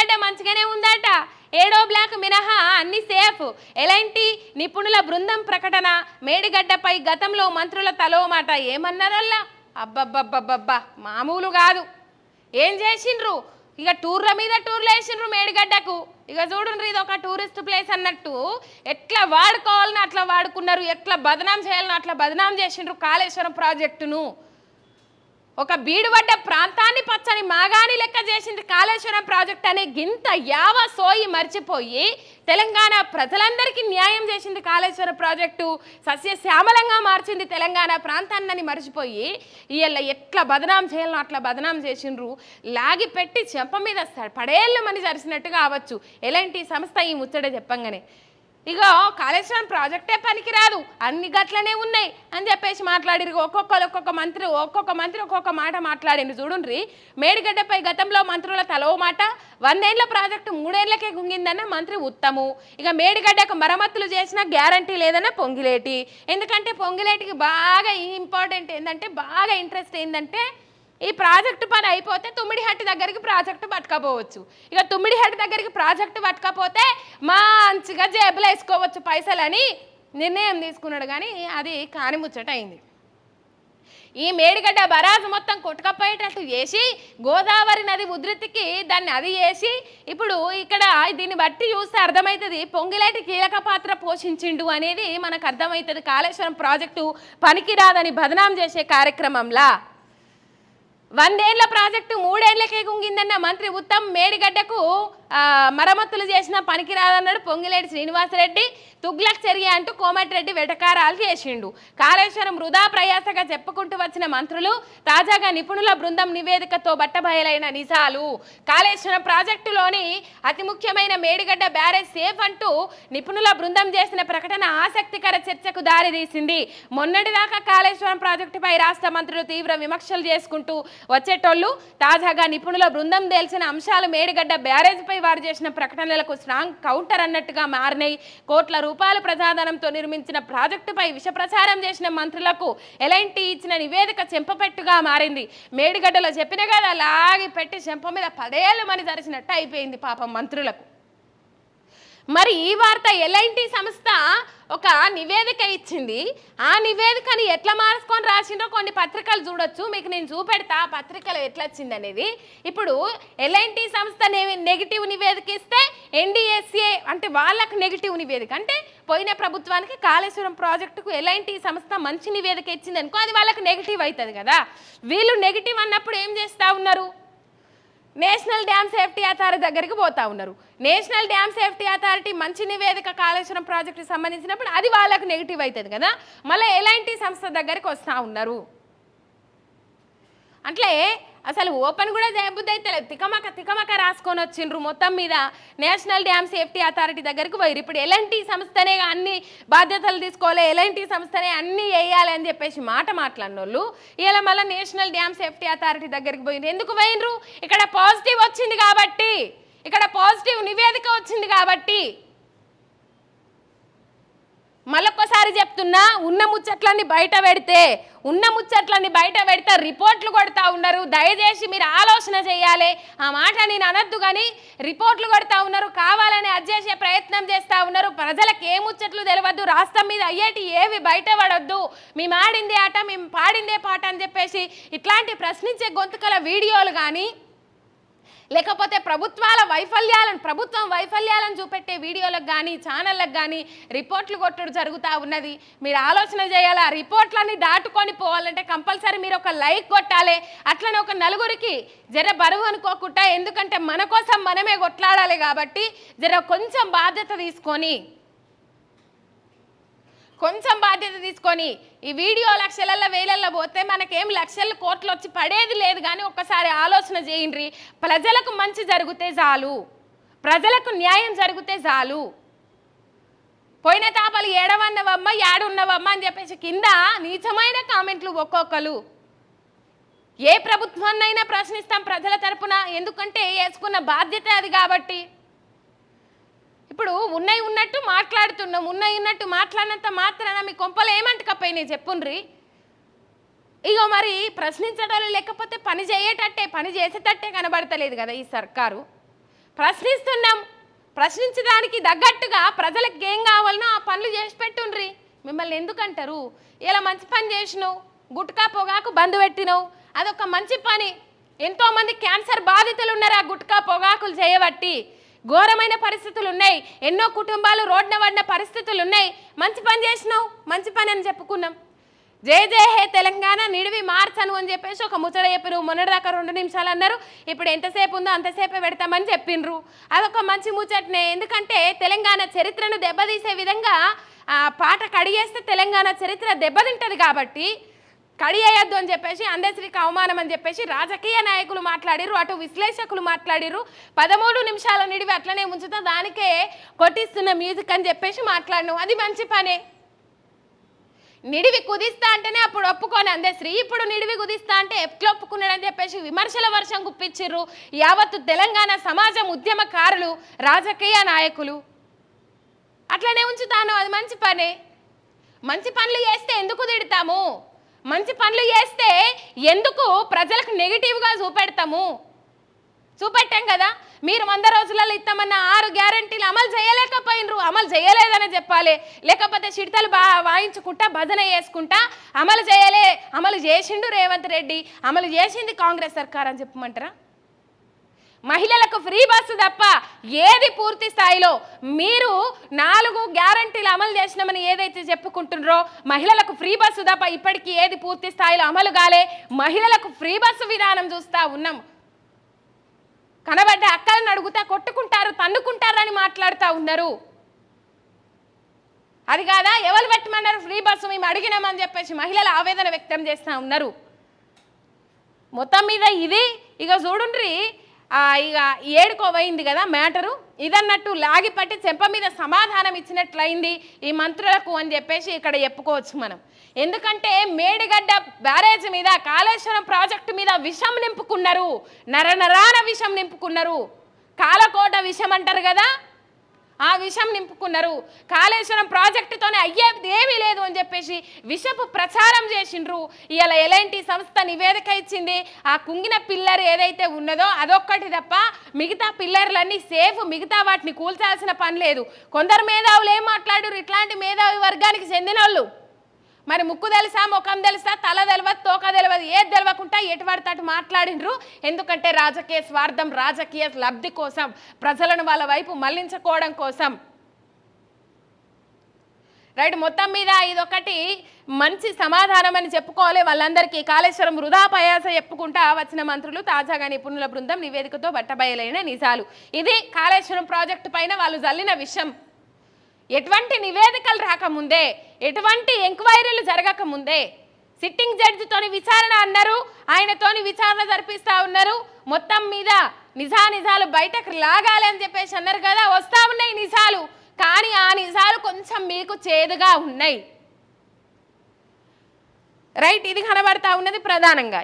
ఎందుకంటే మంచిగానే ఉందట. ఏడో బ్లాక్ మినహా అన్ని సేఫ్. ఎలాంటి నిపుణుల బృందం ప్రకటన? మేడిగడ్డపై గతంలో మంత్రుల తలో మాట ఏమన్నారల్లా? అబ్బబ్బబ్బబ్బబ్బా మామూలు కాదు. ఏం చేసిండ్రు? ఇక టూర్ల మీద టూర్లు వేసిండ్రు మేడిగడ్డకు. ఇక చూడండి ఇది ఒక టూరిస్ట్ ప్లేస్ అన్నట్టు. ఎట్లా వాడుకోవాలని అట్లా వాడుకున్నారు? ఎట్లా బదనాం చేయాలని అట్లా బదనాం చేసిండ్రు కాళేశ్వరం ప్రాజెక్టును? ఒక బీడుపడ్డ ప్రాంతాన్ని పచ్చని మాగాని లెక్క చేసింది కాళేశ్వరం ప్రాజెక్ట్ అనే గింత యావ సోయి మర్చిపోయి తెలంగాణ ప్రజలందరికీ న్యాయం చేసింది కాళేశ్వర ప్రాజెక్టు. సస్యశ్యామలంగా మార్చింది తెలంగాణ ప్రాంతాన్ని మర్చిపోయి ఇవాళ ఎట్లా బదనాం చేయాలనో అట్లా బదనాం చేసిండ్రు. లాగి పెట్టి చెంప మీద పడేళ్ళు మని జరిసినట్టు కావచ్చు. ఎలాంటి సంస్థ ఈ ముచ్చట చెప్పంగానే. ఇగో కాళేశ్వరం ప్రాజెక్టే పనికిరాదు. అన్ని గట్లనే ఉన్నాయి అని చెప్పేసి మాట్లాడిరు ఒక్కొక్కరు ఒక్కొక్క మంత్రి ఒక్కొక్క మంత్రి ఒక్కొక్క మాట మాట్లాడింది చూడుండ్రి మేడిగడ్డపై గతంలో మంత్రుల తలవ మాట వందేళ్ళ ప్రాజెక్టు మూడేళ్ళకే గుంగిందన్న మంత్రి ఉత్తము. ఇక మేడిగడ్డకు మరమ్మతులు చేసిన గ్యారంటీ లేదన్న పొంగిలేటి. ఎందుకంటే పొంగిలేటికి బాగా ఇంపార్టెంట్ ఏంటంటే బాగా ఇంట్రెస్ట్ ఏంటంటే ఈ ప్రాజెక్టు పని అయిపోతే తుమ్మిడిహట్టి దగ్గరికి ప్రాజెక్టు పట్టుకపోవచ్చు. ఇక తుమ్మిడిహట్టి దగ్గరికి ప్రాజెక్టు పట్టుకపోతే మంచిగా జేబులు వేసుకోవచ్చు పైసలని నిర్ణయం తీసుకున్నాడు కానీ అది కాని ముచ్చట అయింది. ఈ మేడిగడ్డ బరాజు మొత్తం కొట్టుకపోయేటట్టు చేసి గోదావరి నది ఉధృతికి దాన్ని అది చేసి ఇప్పుడు ఇక్కడ దీన్ని బట్టి చూస్తే అర్థమవుతుంది పొంగిలేటి కీలక పాత్ర పోషించిండు అనేది మనకు అర్థమవుతుంది కాళేశ్వరం ప్రాజెక్టు పనికిరాదని బదనాం చేసే కార్యక్రమంలా. వందేళ్ళ ప్రాజెక్టు మూడేళ్ళకే కుంగిందన్న మంత్రి ఉత్తమ్ మేడిగడ్డకు మరమ్మతులు చేసిన పనికిరాదన్నాడు పొంగిలేటి శ్రీనివాసరెడ్డి. తుగ్లక్ చర్య అంటూ కోమటిరెడ్డి వెటకారాలు చేసిండు. కాళేశ్వరం వృధా ప్రయాసగా చెప్పుకుంటూ వచ్చిన మంత్రులు తాజాగా నిపుణుల బృందం నివేదికతో బట్టబయలైన నిజాలు. కాళేశ్వరం ప్రాజెక్టులోని అతి ముఖ్యమైన మేడిగడ్డ బ్యారేజ్ సేఫ్ అంటూ నిపుణుల బృందం చేసిన ప్రకటన ఆసక్తికర చర్చకు దారితీసింది. మొన్నటిదాకా కాళేశ్వరం ప్రాజెక్టుపై రాష్ట్ర మంత్రులు తీవ్ర విమర్శలు చేసుకుంటూ వచ్చేటోళ్ళు తాజాగా నిపుణుల బృందం తేల్చిన అంశాలు మేడిగడ్డ బ్యారేజ్పై వారు చేసిన ప్రకటనలకు స్ట్రాంగ్ కౌంటర్ అన్నట్టుగా మారినాయి. కోట్ల రూపాయల ప్రజాధనంతో నిర్మించిన ప్రాజెక్టుపై విష ప్రచారం చేసిన మంత్రులకు ఎలాంటి ఇచ్చిన నివేదిక చెంపపెట్టుగా మారింది. మేడిగడ్డలో చెప్పిన కదా లాగి పెట్టి చెంప మీద పదేళ్ళు మని జరిచినట్టు అయిపోయింది పాపం మంత్రులకు. మరి ఈ వార్త ఎల్ఐటి సంస్థ ఒక నివేదిక ఇచ్చింది. ఆ నివేదికని ఎట్లా మార్చుకొని రాసిండ్రో కొన్ని పత్రికలు చూడొచ్చు. మీకు నేను చూపెడతా ఆ పత్రికలు ఎట్లా వచ్చింది అనేది ఇప్పుడు ఎల్ఐటి సంస్థ నెగిటివ్ నివేదిక ఇస్తే ఎన్డీఎస్ఏ అంటే వాళ్ళకు నెగిటివ్ నివేదిక. అంటే పోయిన ప్రభుత్వానికి కాళేశ్వరం ప్రాజెక్టుకు ఎల్ఐటి సంస్థ మంచి నివేదిక ఇచ్చింది అనుకో అది వాళ్ళకి నెగిటివ్ అవుతుంది కదా. వీళ్ళు నెగిటివ్ అన్నప్పుడు ఏం చేస్తూ ఉన్నారు? నేషనల్ డ్యామ్ సేఫ్టీ అథారిటీ దగ్గరికి పోతా ఉన్నారు. నేషనల్ డ్యామ్ సేఫ్టీ అథారిటీ మంచి నివేదిక కాళేశ్వరం ప్రాజెక్టుకి సంబంధించినప్పుడు అది వాళ్ళకు నెగిటివ్ అవుతుంది కదా. మళ్ళీ ఎలాంటి సంస్థ దగ్గరికి వస్తూ ఉన్నారు? అట్లే అసలు ఓపెన్ కూడా చేయబుద్ధి అయితే లేదు. తికమక తికమక రాసుకొని వచ్చిండ్రు మొత్తం మీద. నేషనల్ డ్యామ్ సేఫ్టీ అథారిటీ దగ్గరికి పోయి ఇప్పుడు ఎలాంటి సంస్థనే అన్ని బాధ్యతలు తీసుకోవాలి ఎలాంటి సంస్థనే అన్ని వేయాలి అని చెప్పేసి మాట మాట్లాడిన వాళ్ళు ఇలా మళ్ళీ నేషనల్ డ్యామ్ సేఫ్టీ అథారిటీ దగ్గరికి పోయిండ్రు ఎందుకు పోయినరు ఇక్కడ పాజిటివ్ వచ్చింది కాబట్టి. ఇక్కడ పాజిటివ్ నివేదిక వచ్చింది కాబట్టి. మళ్ళొక్కసారి చెప్తున్నా ఉన్న ముచ్చట్లన్నీ బయట పెడితే ఉన్న ముచ్చట్లన్నీ బయట పెడితే రిపోర్ట్లు కొడతా ఉన్నారు. దయచేసి మీరు ఆలోచన చేయాలి. ఆ మాట నేను అనద్దు కానీ రిపోర్ట్లు కొడతా ఉన్నారు. కావాలని అది చేసే ప్రయత్నం చేస్తూ ఉన్నారు. ప్రజలకు ఏ ముచ్చట్లు తెలియద్దు రాష్ట్రం మీద అయ్యేటి ఏవి బయట పడొద్దు మేము ఆడిందే ఆట మేము పాడిందే పాట అని చెప్పేసి ఇట్లాంటి ప్రశ్నించే గొంతుకల వీడియోలు కానీ లేకపోతే ప్రభుత్వాల వైఫల్యాలను ప్రభుత్వం వైఫల్యాలను చూపెట్టే వీడియోలకు కానీ ఛానళ్ళకు కానీ రిపోర్ట్లు కొట్టడం జరుగుతూ ఉన్నది. మీరు ఆలోచన చేయాలి? ఆ రిపోర్ట్లన్నీ దాటుకొని పోవాలంటే కంపల్సరీ మీరు ఒక లైక్ కొట్టాలి. అట్లనే ఒక నలుగురికి జర బరువు అనుకోకుండా ఎందుకంటే మన కోసం మనమే కొట్లాడాలి కాబట్టి జర కొంచెం బాధ్యత తీసుకొని కొంచెం బాధ్యత తీసుకొని ఈ వీడియో లక్షలల్లో వేలల్లో పోతే మనకేం లక్షల కోట్లు వచ్చి పడేది లేదు కానీ ఒక్కసారి ఆలోచన చేయండి ప్రజలకు మంచి జరిగితే చాలు. ప్రజలకు న్యాయం జరిగితే చాలు. పోయిన తాపలు ఏడవన్నవమ్మ ఏడున్నవమ్మ అని చెప్పేసి కింద నీచమైన కామెంట్లు ఒక్కొక్కరు ఏ ప్రభుత్వాన్నైనా ప్రశ్నిస్తాం ప్రజల తరపున. ఎందుకంటే వేసుకున్న బాధ్యత అది కాబట్టి. ఇప్పుడు ఉన్నాయి ఉన్నట్టు మాట్లాడుతున్నాం ఉన్నాయి ఉన్నట్టు మాట్లాడినంత మాత్రాన మీ కొంపలు ఏమంటకపోయినాయి చెప్పుండ్రి? ఇగో మరి ప్రశ్నించడాలు లేకపోతే పని చేయటట్టే పని చేసేటట్టే కనబడతలేదు కదా ఈ సర్కారు. ప్రశ్నిస్తున్నాం ప్రశ్నించడానికి తగ్గట్టుగా ప్రజలకు ఏం కావాలనో ఆ పనులు చేసి పెట్టుండ్రి. మిమ్మల్ని ఎందుకంటారు? ఇలా మంచి పని చేసినావు గుట్కా పొగాకు బంద్ పెట్టినావు అదొక మంచి పని. ఎంతోమంది క్యాన్సర్ బాధితులు ఉన్నారు ఆ గుట్కా పొగాకులు చేయబట్టి. ఘోరమైన పరిస్థితులు ఉన్నాయి ఎన్నో కుటుంబాలు రోడ్న పడిన పరిస్థితులు ఉన్నాయి మంచి పని చేసినావు మంచి పని అని చెప్పుకున్నాం. జై జయ హే తెలంగాణ నిడివి మార్చను అని చెప్పేసి ఒక ముచ్చట చెప్పిరు మొన్నటిదాకా రెండు నిమిషాలు అన్నారు. ఇప్పుడు ఎంతసేపు ఉందో అంతసేపే పెడతామని చెప్పిండ్రు. అదొక మంచి ముచ్చటనే. ఎందుకంటే తెలంగాణ చరిత్రను దెబ్బతీసే విధంగా ఆ పాట కడిగేస్తే తెలంగాణ చరిత్ర దెబ్బతింటది కాబట్టి కడియేయద్దు అని చెప్పేసి అందశ్రీకి అవమానం అని చెప్పేసి రాజకీయ నాయకులు మాట్లాడిరు అటు విశ్లేషకులు మాట్లాడిరు పదమూడు నిమిషాల నిడివి అట్లనే ఉంచుతా దానికే కొట్టిస్తున్న మ్యూజిక్ అని చెప్పేసి మాట్లాడినాం. అది మంచి పనే. నిడివి కుదిస్తా అంటేనే అప్పుడు ఒప్పుకొని అందశ్రీ. ఇప్పుడు నిడివి కుదిస్తా అంటే ఎట్లా ఒప్పుకున్నాడని చెప్పేసి విమర్శల వర్షం గుప్పించిర్రు. యావత్తు తెలంగాణ సమాజం ఉద్యమకారులు రాజకీయ నాయకులు. అట్లనే ఉంచుతాను అది మంచి పనే. మంచి పనులు చేస్తే ఎందుకు తిడతాము? మంచి పనులు చేస్తే ఎందుకు ప్రజలకు నెగిటివ్గా చూపెడతాము? చూపెట్టాం కదా. మీరు వంద రోజులలో ఇస్తామన్న ఆరు గ్యారంటీలు అమలు చేయలేకపోయినరు. అమలు చేయలేదని చెప్పాలి. లేకపోతే చిడతలు బా వాయించుకుంటా భజన చేసుకుంటా అమలు చేయలే అమలు చేసిండు రేవంత్ రెడ్డి. అమలు చేసింది కాంగ్రెస్ సర్కార్ అని చెప్పమంటారా? మహిళలకు ఫ్రీ బస్సు తప్ప ఏది పూర్తి స్థాయిలో మీరు నాలుగు గ్యారంటీలు అమలు చేసినామని ఏదైతే చెప్పుకుంటున్నారో మహిళలకు ఫ్రీ బస్సు తప్ప ఇప్పటికీ ఏది పూర్తి స్థాయిలో అమలు కాలే మహిళలకు ఫ్రీ బస్సు విధానం చూస్తా ఉన్నాం. కనబడ్డ అక్కలను అడుగుతా కొట్టుకుంటారు తన్నుకుంటారని మాట్లాడుతూ ఉన్నారు. అది కాదా? ఎవరు పెట్టమన్నారు ఫ్రీ బస్సు మేము అడిగినామని చెప్పేసి మహిళలు ఆవేదన వ్యక్తం చేస్తూ ఉన్నారు. మొత్తం మీద ఇది. ఇక చూడుండ్రి ఇక ఏడుకోబోయింది కదా మ్యాటరు? ఇదన్నట్టు లాగి పట్టి చెంప మీద సమాధానం ఇచ్చినట్లయింది ఈ మంత్రులకు అని చెప్పేసి ఇక్కడ చెప్పుకోవచ్చు మనం. ఎందుకంటే మేడిగడ్డ బ్యారేజ్ మీద కాళేశ్వరం ప్రాజెక్టు మీద విషం నింపుకున్నారు. నరనరాన విషం నింపుకున్నారు. కాలకోట విషం అంటారు కదా? ఆ విషం నింపుకున్నారు. కాళేశ్వరం ప్రాజెక్టుతోనే అయ్యేది ఏమీ లేదు అని చెప్పేసి విషపు ప్రచారం చేసిండ్రు. ఇలా ఎలాంటి సంస్థ నివేదిక ఇచ్చింది? ఆ కుంగిన పిల్లర్ ఏదైతే ఉన్నదో అదొక్కటి తప్ప మిగతా పిల్లర్లన్నీ సేఫ్ మిగతా వాటిని కూల్చాల్సిన పని లేదు. కొందరు మేధావులు ఏం మాట్లాడారు ఇట్లాంటి మేధావి వర్గానికి చెందిన వాళ్ళు మరి ముక్కు తెలుసా ముఖం తెలుసా తల తెలియదు తోక తెలియదు ఏది తెలియకుండా ఎటు పడితే అటు మాట్లాడిండ్రు ఎందుకంటే రాజకీయ స్వార్థం రాజకీయ లబ్ధి కోసం ప్రజలను వాళ్ళ వైపు మళ్ళించుకోవడం కోసం. రైట్ మొత్తం మీద ఇదొకటి మంచి సమాధానం అని చెప్పుకోవాలి. వాళ్ళందరికీ కాళేశ్వరం వృధా పయాస చెప్పుకుంటా వచ్చిన మంత్రులు తాజాగా నిపుణుల బృందం నివేదికతో బట్టబయలైన నిజాలు. ఇది కాళేశ్వరం ప్రాజెక్టు పైన వాళ్ళు జల్లిన విషయం. ఎటువంటి నివేదికలు రాకముందే ఎటువంటి ఎంక్వైరీలు జరగకముందే సిట్టింగ్ జడ్జితోని విచారణ అన్నారు ఆయనతోని విచారణ జరిపిస్తా ఉన్నారు మొత్తం మీద నిజా నిజాలు బయటకు లాగాలి అని చెప్పేసి అన్నారు కదా వస్తా ఉన్నాయి నిజాలు కానీ ఆ నిజాలు కొంచెం మీకు చేదుగా ఉన్నాయి. రైట్ ఇది కనబడతా ఉన్నది ప్రధానంగా.